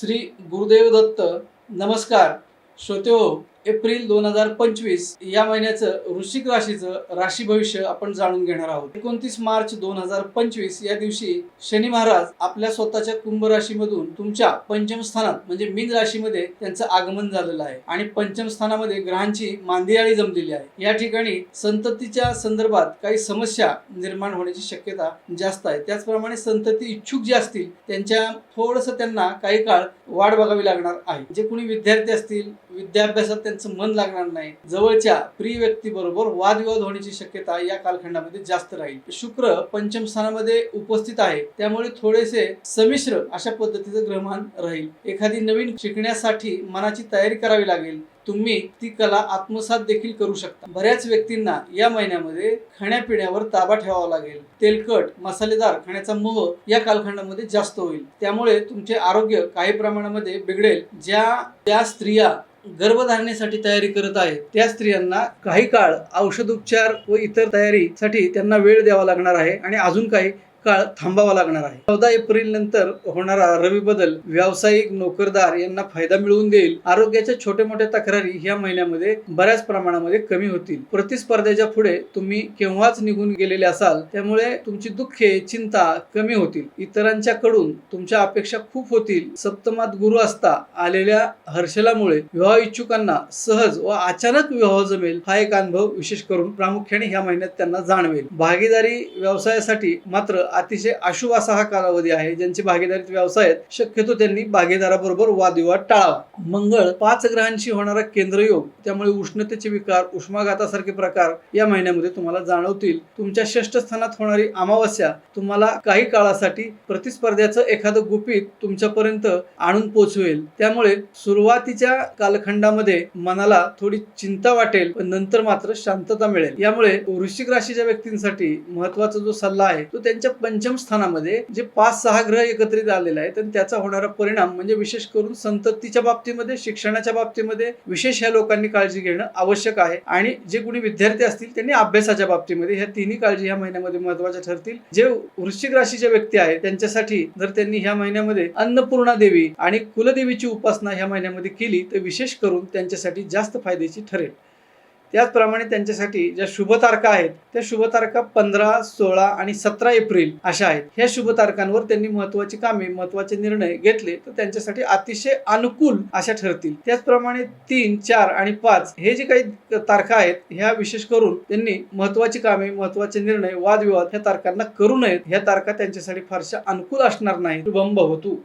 श्री गुरुदेव दत्त नमस्कार श्रोते हो. एप्रिल दोन हजार पंचवीस या महिन्याचं वृश्चिक राशीचं राशी भविष्य आपण जाणून घेणार आहोत. एकोणतीस मार्च दोन हजार पंचवीस या दिवशी शनी महाराज आपल्या स्वतःच्या कुंभ राशीमधून तुमच्या पंचम स्थानात म्हणजे मीन राशीमध्ये त्यांचं आगमन झालेलं आहे. आणि पंचम स्थानामध्ये ग्रहांची मांदियाळी जमलेली आहे. या ठिकाणी संततीच्या संदर्भात काही समस्या निर्माण होण्याची शक्यता जास्त आहे. त्याचप्रमाणे संतती इच्छुक जे असतील त्यांच्या थोडस त्यांना काही काळ वाट बघावी लागणार आहे. जे कोणी विद्यार्थी असतील विद्याभ्यासात त्यांचं मन लागणार नाही. जवळच्या प्रिय व्यक्तीबरोबर वादविवाद होण्याची शक्यता या कालखंडामध्ये जास्त राहील. शुक्र पंचम स्थानामध्ये उपस्थित आहे. त्यामुळे थोडेसे संमिश्र अशा पद्धतीचं ग्रहमान राहील. एखादी नवीन शिकण्यासाठी मनाची तयारी करावी लागेल. तुम्ही ती कला आत्मसात देखील करू शकता. बऱ्याच व्यक्तींना या महिन्यामध्ये खाण्यापिण्यावर ताबा ठेवावा लागेल. तेलकट मसालेदार खाण्याचा मोह या कालखंडामध्ये जास्त होईल. त्यामुळे तुमचे आरोग्य काही प्रमाणामध्ये बिघडेल. ज्या त्या स्त्रिया गर्भधारणेसाठी तयारी करत आहेत त्या स्त्रियांना काही काळ औषधोपचार व इतर तयारीसाठी त्यांना वेळ द्यावा लागणार आहे आणि अजून काही काळ थांबावा लागणार आहे. चौदा एप्रिल नंतर होणारा रवी बदल व्यावसायिक नोकरदार यांना फायदा मिळवून देईल. आरोग्याच्या छोट्या मोठ्या तक्रारी या महिन्यामध्ये बऱ्याच प्रमाणामध्ये कमी होतील. प्रतिस्पर्ध्याच्या पुढे तुम्ही केव्हाच निघून गेलेले असाल त्यामुळे तुमची दुःखे चिंता कमी होतील. इतरांच्या कडून तुमच्या अपेक्षा खूप होतील. सप्तमात गुरु असता आलेल्या हर्षलामुळे विवाह इच्छुकांना सहज व अचानक विवाह जमेल हा एक अनुभव विशेष करून प्रामुख्याने ह्या महिन्यात त्यांना जाणवेल. भागीदारी व्यवसायासाठी मात्र अतिशय अशुभ असा हा कालावधी आहे. ज्यांचे भागीदारीत व्यवसाय आहेत शक्यतो त्यांनी भागीदाराबरोबर वादविवाद टाळावा. मंगळ पाच ग्रहांशी होणारा केंद्रयोग त्यामुळे उष्णतेचे विकार उष्माघातासारखे प्रकार या महिन्यामध्ये तुम्हाला जाणवतील. तुमच्या षष्ठ स्थानात होणारी अमावस्या तुम्हाला काही काळासाठी प्रतिस्पर्ध्याचं एखादं गुपित तुमच्यापर्यंत आणून पोचवेल. त्यामुळे सुरुवातीच्या कालखंडामध्ये मनाला थोडी चिंता वाटेल पण नंतर मात्र शांतता मिळेल. यामुळे वृश्चिक राशीच्या व्यक्तींसाठी महत्त्वाचा जो सल्ला आहे तो त्यांच्या पंचम स्थानामध्ये जे पाच सहा ग्रह एकत्रित आलेले आहेत आणि त्याचा होणारा परिणाम म्हणजे विशेष करून संततीच्या बाबतीमध्ये शिक्षणाच्या बाबतीमध्ये विशेष ह्या लोकांनी काळजी घेणं आवश्यक आहे. आणि जे कुणी विद्यार्थी असतील त्यांनी अभ्यासाच्या बाबतीमध्ये ह्या तिन्ही काळजी ह्या महिन्यामध्ये महत्त्वाच्या ठरतील. जे वृश्चिक राशीच्या व्यक्ती आहेत त्यांच्यासाठी जर त्यांनी ह्या महिन्यामध्ये अन्नपूर्णा देवी आणि कुलदेवीची उपासना ह्या महिन्यामध्ये केली तर विशेष करून त्यांच्यासाठी जास्त फायद्याची ठरेल. त्याचप्रमाणे त्यांच्यासाठी ज्या शुभ तारखा आहेत त्या शुभ तारखा पंधरा सोळा आणि सतरा एप्रिल अशा आहेत. ह्या शुभ तारखांवर त्यांनी महत्वाची कामे महत्त्वाचे निर्णय घेतले तर त्यांच्यासाठी अतिशय अनुकूल अशा ठरतील. त्याचप्रमाणे तीन चार आणि पाच हे जे काही तारखा आहेत ह्या विशेष करून त्यांनी महत्वाची कामे महत्त्वाचे निर्णय वादविवाद ह्या तारखांना करू नयेत. ह्या तारखा त्यांच्यासाठी फारशा अनुकूल असणार नाही शुभम भवतु.